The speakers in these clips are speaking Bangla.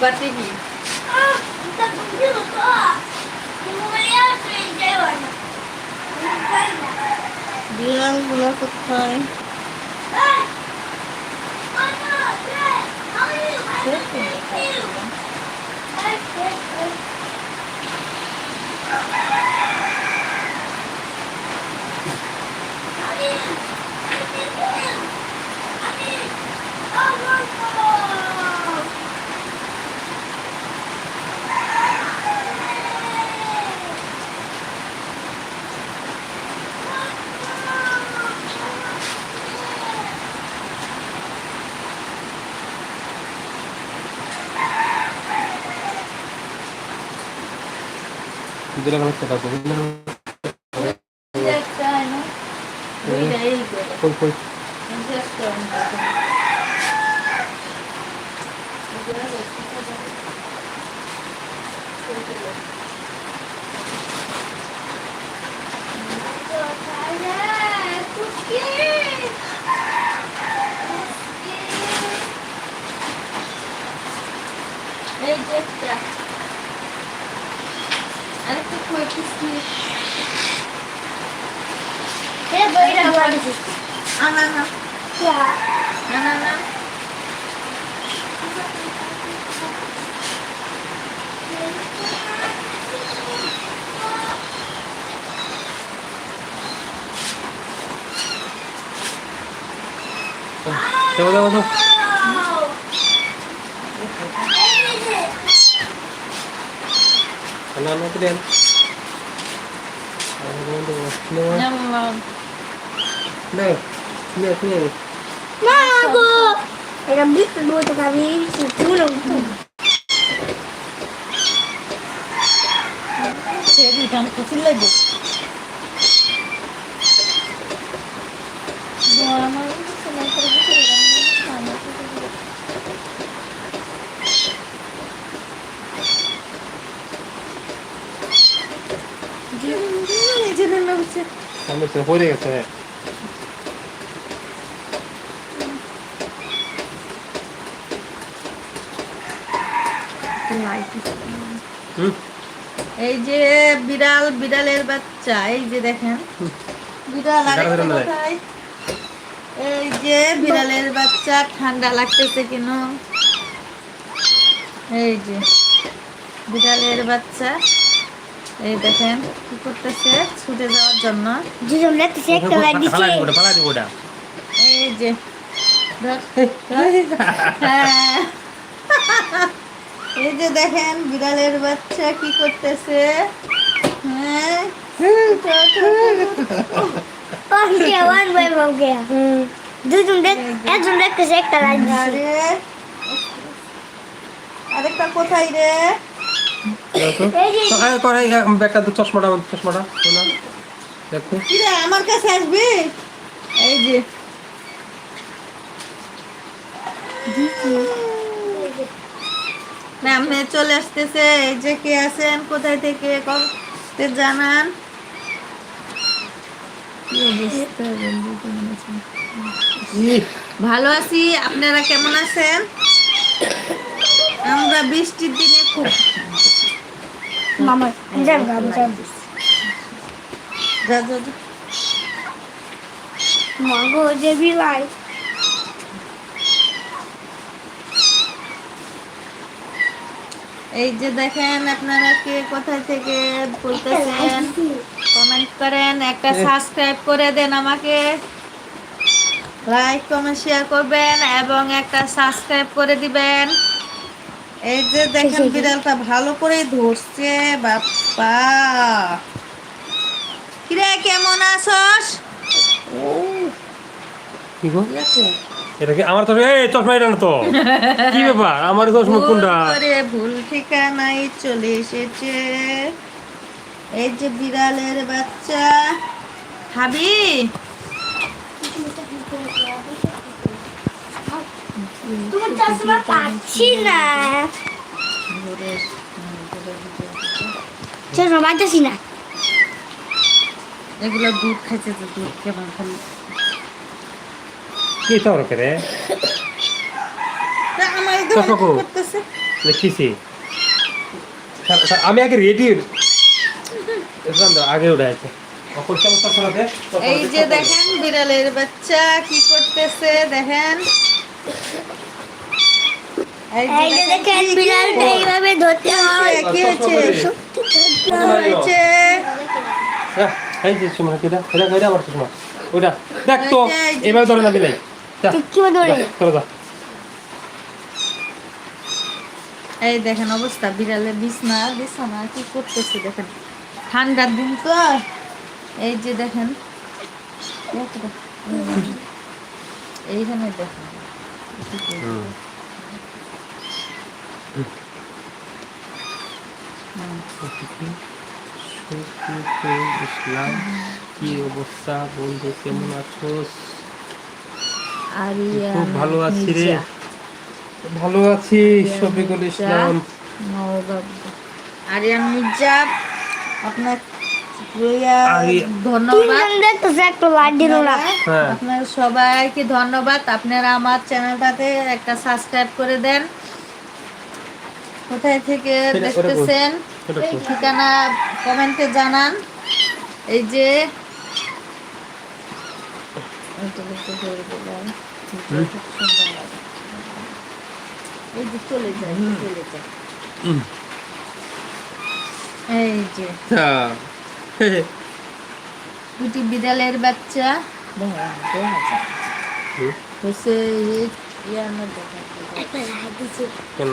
দেখবা টিভি বিড়ালগুলো কোথায়? দিলে গেল টাকা পড়ে একটা না দুইটাই makinesi. Ya böyle var. Anana. Ya. Coba dia? না না না যাব যাব যাব না না দেন নে না মামা নে নে নে Mago! Era muito muito caminho, cintura, সে দুইটা কুচিল লাগবে আমার সময় করে বসে পড়ে গেছে। এই যে বিড়াল বিড়ালের বাচ্চা এই যে দেখেন। বিড়াল? এই যে বিড়ালের বাচ্চা ঠান্ডা লাগতেছে কেন? এই যে বিড়ালের বাচ্চা। এই দেখেন কি করতেছে ছুটে যাওয়ার জন্য neto, você que ela disse. ফালাই দিব ওটা এই যে। হ্যাঁ। এই যে দেখেন বিড়ালের বাচ্চা কি করতেছে হ্যাঁ Oh, neto, você que ela disse. আরে আরেকটা কোথায় রে করে ব্যাগটা তো চশমাটা চশমাটা। দেখো। কি রে আমার কাছে আসবি? এই যে। সামনে চলে আসতেছে। এই যে কে আছেন? কোথায় থেকে করতে জানান? ভালো আছি। আপনারা কেমন আছেন? আমরা বৃষ্টির দিনে খুব যা. এই যে দেখেন আপনারা কে কোথায় থেকে বলতেছেন কমেন্ট করেন একটা সাবস্ক্রাইব করে দেন আমাকে। লাইক কমেন্ট শেয়ার করবেন এবং একটা সাবস্ক্রাইব করে দিবেন। এই যে দেখেন বিড়ালটা ভালো করে ধরছে বাপ্পা। কিরে কেমন আছস? কি গো? এটা কি আমার তো এই চশমা এটা না তো। কি ব্যাপার? আমার চশমা কোনটা? ভুল করে ভুল ঠিকানায় চলে এসেছে। এই যে বিড়ালের বাচ্চা। খাবি তোমার চশমা পাচ্ছি না। ঘুরে- ঘুরে ভিডিও করতে। চশমা পাইতেছি না। এগুলো দুধ খাইছে তো দুধ কেমন খালি কি তোর রে? তা আমার এই চশমা কো? করতেছে? দেখিছি আমি আগে রেডি আগে উঠে আছে এই যে দেখেন বিড়ালের বাচ্চা কি করতেছে দেখেন। এই যে দেখেন বিড়ালটা এইভাবে ধরতে হয়। কি হয়েছে? হয়েছে। এই যে সুমা কেটা এটা কইরা আমার সুমা ওইটা দেখ তো এই যে, এই যে। এবার ধরে না দিলাই যা কি ধরে? চলো যা। এই দেখেন অবস্থা বিড়ালের বিছনা বিছানা কি করতেছে দেখেন? ঠান্ডার দিন তো। এই যে দেখেন এইখানে দেখেন। ইসলাম কি অবস্থা বন্ধু কেমন আছো খুব ভালো আছি রে। মির্জা, ভালো আছি শফিকুল ইসলাম। আরিয়ান মির্জা আপনার হ্যাঁ। আপনার সবাইকে ধন্যবাদ। আপনারা আমার চ্যানেলটাতে একটা সাবস্ক্রাইব করে দেন। কোথায় থেকে। দেখতেছেন? ঠিকানা কমেন্টে জানান। এই যে। এই যে চলে যায় চলে যায়। এই যে। হ্যাঁ। দুটি বিড়ালের বাচ্চা। হচ্ছে ইয়ার মধ্যে কেন?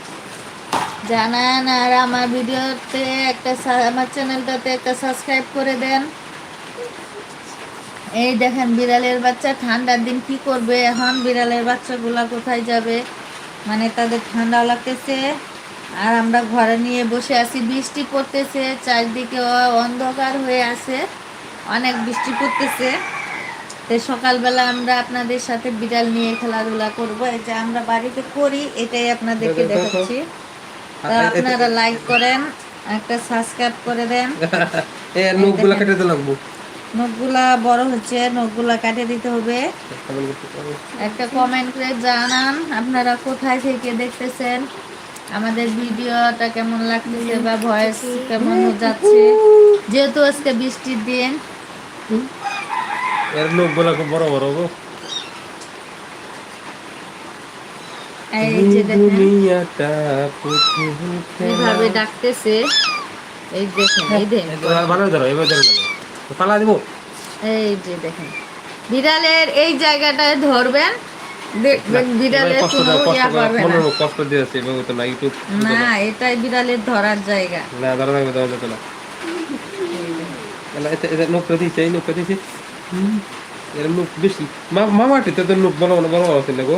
জানান আর আমার ভিডিওতে একটা আমার চ্যানেলটাতে একটা সাবস্ক্রাইব করে দেন। এই দেখেন বিড়ালের বাচ্চা ঠান্ডার দিন কি করবে? এখন বিড়ালের বাচ্চাগুলা কোথায় যাবে? মানে তাদের ঠান্ডা লাগতেছে। আর আমরা ঘরে নিয়ে বসে আছি বৃষ্টি পড়তেছে চারদিকে অন্ধকার হয়ে আছে। অনেক বৃষ্টি পড়তেছে। তো সকালবেলা আমরা আপনাদের সাথে বিড়াল নিয়ে খেলাধুলা করব। এই যে আমরা বাড়িতে করি এটাই আপনাদেরকে দেখো, দেখো। দেখাচ্ছি। আপনারা লাইক করেন একটা সাবস্ক্রাইব করে দেন। এ নখগুলা কেটে দিতে লাগবো নখগুলা বড় হচ্ছে নখগুলা কাটে দিতে হবে। একটা কমেন্ট করে জানান আপনারা কোথায় থেকে দেখতেছেন? আমাদের ভিডিওটা কেমন লাগতেছে বা ভয়েস কেমন যাচ্ছে? যেহেতু আজকে বৃষ্টির দিন। এর নখগুলা খুব বড় বড় গো। এই যে দেখেন। এইভাবে ডাকতেছে। এই দেখেন এই দেখেন ভালো ধরো এবার ধরো। পালা দিব। এই যে দেখেন। বিড়ালের এই জায়গাটায় ধরবেন। দেখবেন বিড়ালের কোনো ইয়া দাও, না। মনের কষ্ট দিয়েছে এভাবে তো না ইউটিউব না এটাই বিড়ালের ধরার জায়গা। না ধরো যেত না। এটা দিয়েছে এই দিয়েছে এর বেশি। মামাটি তো নখ বড় বড় বড় আছে না গো?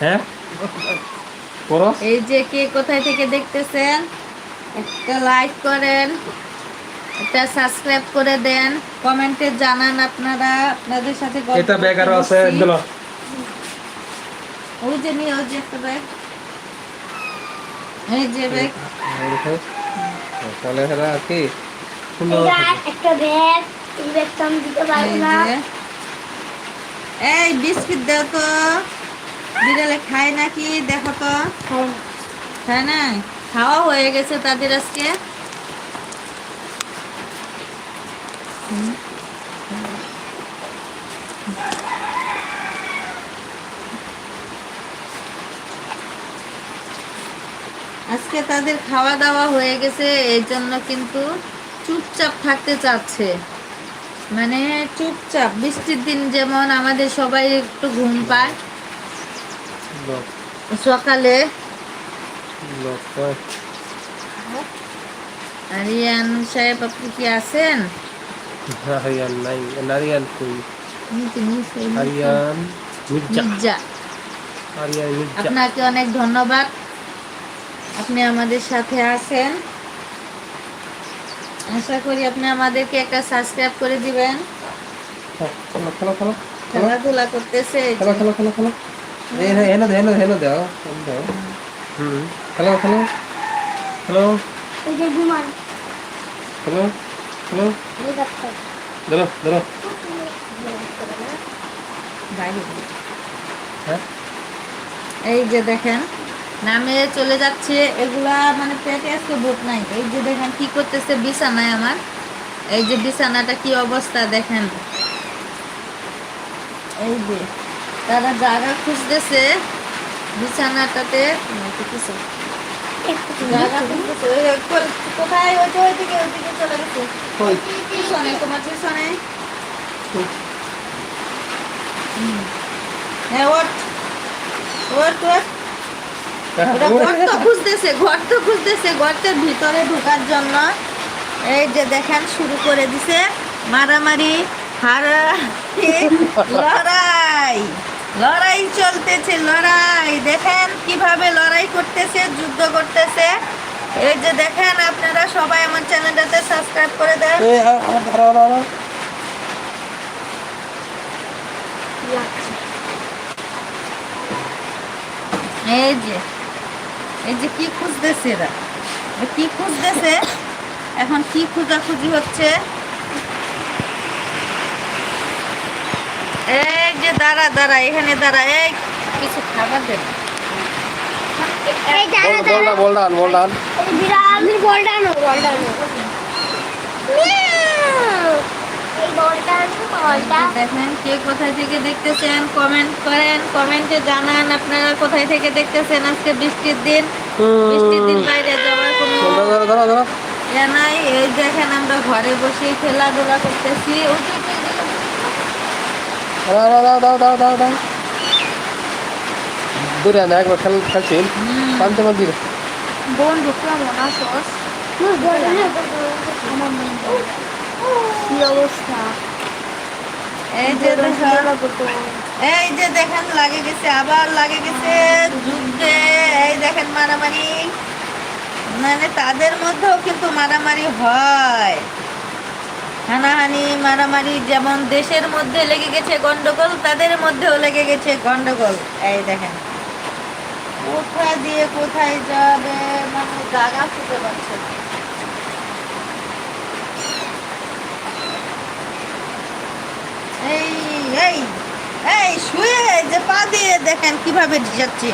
হ্যাঁ? করস এই যে কে কোথায় থেকে দেখতেছেন? একটা লাইক করেন একটা সাবস্ক্রাইব করে দেন কমেন্টে জানান আপনারা আপনাদের সাথে এটা করতে আছে। দিল ওই যে নিয়ে ওই যে একটা ব্যাগ এই যে ব্যাগ তাহলে হেরা কি? একটা ব্যাগ এই ব্যাগটা আমি দিতে পারব না। এই বিস্কিট দাও তো। বিড়ালে খায় নাকি? দেখো তো। হ্যাঁ। খায় না? খাওয়া হয়ে গেছে তাদের আজকে। আজকে তাদের খাওয়া দাওয়া হয়ে গেছে এই জন্য কিন্তু চুপচাপ থাকতে চাচ্ছে। মানে চুপচাপ বৃষ্টির দিন যেমন আমাদের সবাই একটু ঘুম পায়। সকালে। আরিয়ান সাহেব আপনি কি আছেন? আরিয়ান নাই আরিয়ান কই? মির্জা আরিয়ান মির্জা। আপনাকে অনেক ধন্যবাদ। আপনি আমাদের সাথে আছেন। আশা করি আপনি আমাদেরকে একটা সাবস্ক্রাইব করে দিবেন। খেলো খেলো খেলো খেলো। খেলাধুলা করতেছে খেলো খেলো খেলো খেলো। দাও দাও। হুম। খেলো খেলো। ধরো ধরো। হ্যাঁ। এই যে দেখেন নামে চলে যাচ্ছে এগুলা মানে পেটে আজকে ভোট নাই। এই যে দেখেন কি করতেছে বিছানায় আমার। এই যে বিছানাটা কি অবস্থা দেখেন। এই যে তারা জায়গা খুঁজতেছে বিছানাটাতে। জায়গা খুঁজতেছে ওই ওই কো- কোথায় ওই যে ওইদিকে ওইদিকে চলে গেছে। পিছনে তোমার পিছনে। হ্যাঁ ওট ওট ওট গর্ত খুঁজতেছে গর্ত খুঁজতেছে গর্তের ভিতরে ঢোকার জন্য। এই যে দেখেন শুরু করে দিছে মারামারি লড়াই। লড়াই চলতেছে লড়াই। দেখেন কীভাবে লড়াই করতেছে যুদ্ধ করতেছে। এই যে দেখেন আপনারা সবাই আমার চ্যানেলটাতে সাবস্ক্রাইব করে দেন। এই যে এই যে কি খুঁজতেছে এরা কি খুঁজতেছে এখন কি খোঁজাখুঁজি হচ্ছে এই যে দাঁড়া দাঁড়া এখানে দাঁড়া এই কিছু খাবার দেন এই দাঁড়া বল বল বল দেখেন কে কোথায় থেকে দেখতেছেন? কমেন্ট করেন কমেন্টে জানান আপনারা কোথায় থেকে দেখতেছেন আজকে বৃষ্টির দিন। বৃষ্টির দিন বাইরে যাওয়ার কোনো ইয়ে নাই এই দেখেন আমরা ঘরে বসে খেলাধুলা করতেছি। দূরে না একবার খেল খেলছি। পান্তে মন্দির বন্ধু কেমন আসস কি এই যে দেখেন এই যে দেখেন লাগে গেছে আবার লাগে গেছে যুদ্ধে। এই দেখেন মারামারি। মানে তাদের মধ্যেও কিন্তু মারামারি হয়। হানাহানি মারামারি যেমন দেশের মধ্যে লেগে গেছে গন্ডগোল তাদের মধ্যেও লেগে গেছে গন্ডগোল। এই দেখেন। কোথায় দিয়ে কোথায় যাবে মানে জায়গা খুঁজে পাচ্ছে এই এই এই শুয়ে যে পা দিয়ে দেখেন কীভাবে ঢিসাচ্ছে।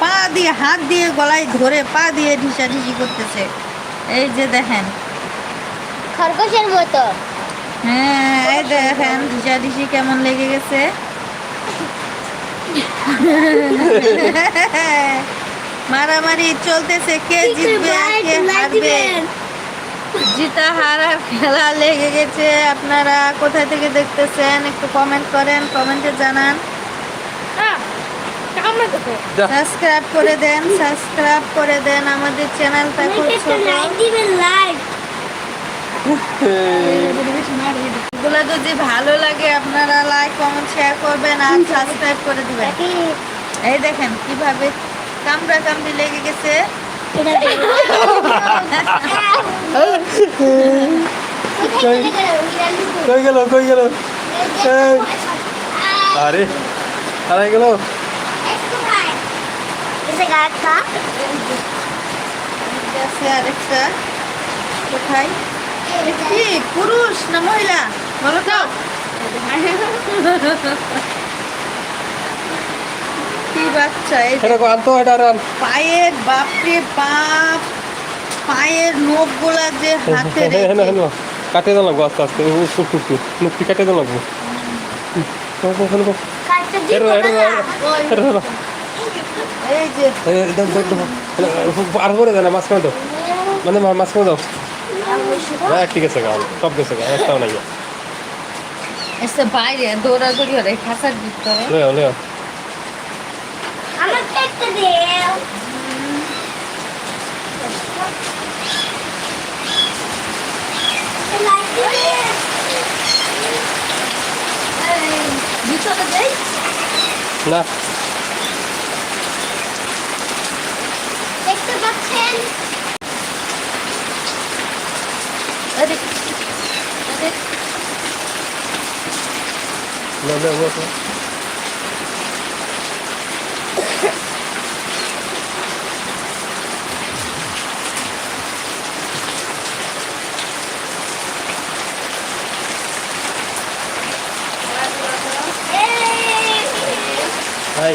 পা দিয়ে হাত দিয়ে গলায় ধরে পা দিয়ে ঢিসা ঢিসি করতেছে। এই যে দেখেন। খরগোশের মতো। হ্যাঁ এই দেখেন ঢিসা ঢিসি কেমন লেগে গেছে। মারামারি চলতেছে কে জিতবে কে হারবে? জিতা হারার খেলা লেগে গেছে। আপনারা কোথায় থেকে দেখতেছেন? একটু কমেন্ট করেন কমেন্টে জানান। সাবস্ক্রাইব করে দেন সাবস্ক্রাইব করে দেন আমাদের চ্যানেলটা খুব ছোট। লাইক দিবেন লাইক এগুলো যদি ভালো লাগে আপনারা লাইক কমেন্ট শেয়ার করবেন আর সাবস্ক্রাইব করে দিবেন। এই দেখেন কীভাবে কামড়া কামড়ি লেগে গেছে। কই? গেল কই গেল? আরে আরে গেল। আরেকটা কোথায় কি পুরুষ না মহিলা বলো তো কি বাচ্চা এটা আনতো এটা আর পায়ের বাপরে বাপ পায়ের নখগুলা যে হাতে হেন রেখে হেন কাটে দাও লাগবো আস্তে আস্তে টুক টুক মুক্তি কাটে দাও লাগবো। আর করে দেয় না মাঝখানে দাও। মানে মাঝখানে দাও। হ্যাঁ ঠিক আছে গা সব গেছে গা একটাও নাই এসে বাইরে দৌড়াদৌড়ি করে খাসার ভিতরে। লেও লেও আমার একটা দেও ভিতরে দেই না। দেখতে পাচ্ছেন? না না বসো হাই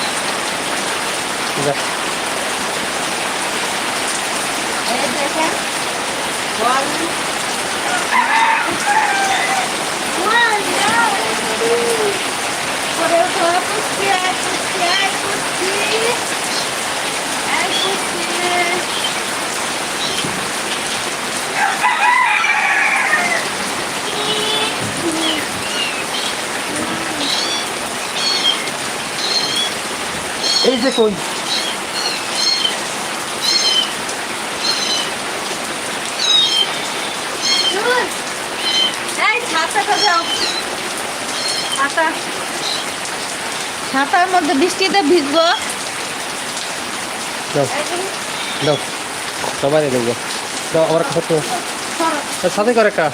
চারটে দিয়েছি হ্যাঁ যা এই দেখেন বল করে উঠো পুষ্টি আয় পুষ্টি আয় পুষ্টি আয় পুষ্টি এই যে কই এই ছাতাটা দাও ছাতা ছাতার মধ্যে বৃষ্টিতে ভিজবো। দাও দাও সবাই দেবো দাও আমার কাছে সাথে করে একটা।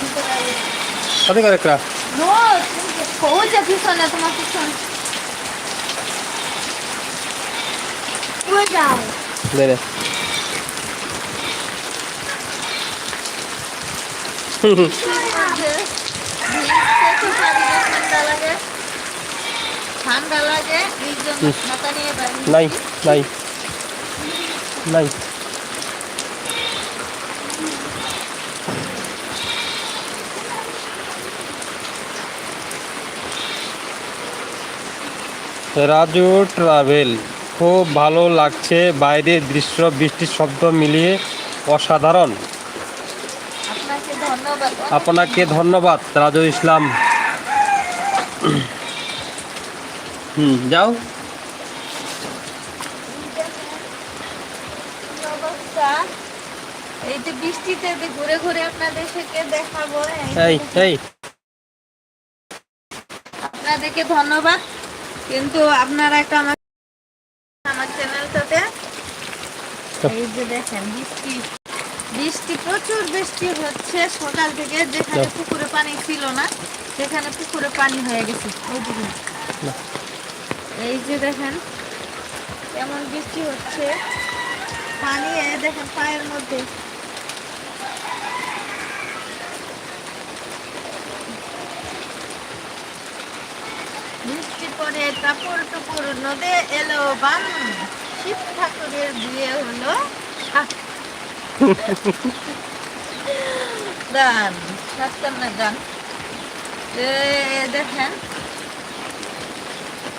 সাথে করে একটা। রোজ ওই যে পিছনে তোমার পিছনে যাও দে দে ঠান্ডা লাগে নিয়ে নাই নাই। নাই। রাজু ট্রাভেল খুব ভালো লাগছে বাইরের দৃশ্য বৃষ্টির শব্দ মিলিয়ে অসাধারণ। আপনাকে ধন্যবাদ। আপনাকে ধন্যবাদ রাজু ইসলাম। হুম যাও। এই যে বৃষ্টিতে ঘুরে ঘুরে আপনাদেরকে দেখাবো এই এই এই। আপনাদেরকে ধন্যবাদ। কিন্তু আপনারা একটা আমার আমার চ্যানেলটাতে এই যে দেখেন বৃষ্টি। বৃষ্টি প্রচুর বৃষ্টি হচ্ছে সকাল থেকে যেখানে পুকুরে পানি ছিল না সেখানে পুকুরে পানি হয়ে গেছে। ওই দেখুন। না। এই যে দেখেন কেমন বৃষ্টি হচ্ছে। পানি দেখেন পায়ের মধ্যে। বৃষ্টি পরে টাপুর টুপুর নদে এলো বান। শিব ঠাকুরের বিয়ে হলো সাত- গান সাতকান্না গান। এ দেখেন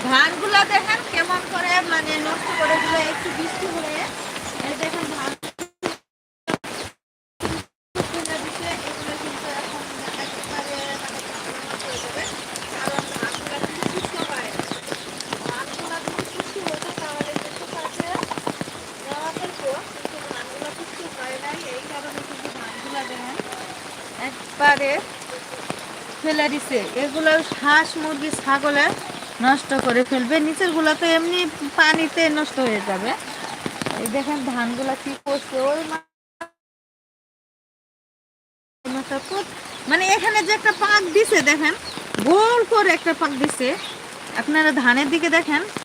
ধানগুলা দেখেন কেমন করে মানে নষ্ট করে দিল, একটু বৃষ্টি হলে। দেখেন ধান। একেবারে ফেলে দিছে। এগুলো হাঁস, মুরগি ছাগলে নষ্ট করে ফেলবে। নিচেরগুলা তো এমনি পানিতে নষ্ট হয়ে যাবে। এই দেখেন ধানগুলা কি করছে? ওই মানে এখানে যে একটা পাক দিছে, দেখেন। গোল করে একটা পাক দিছে। আপনারা ধানের দিকে দেখেন।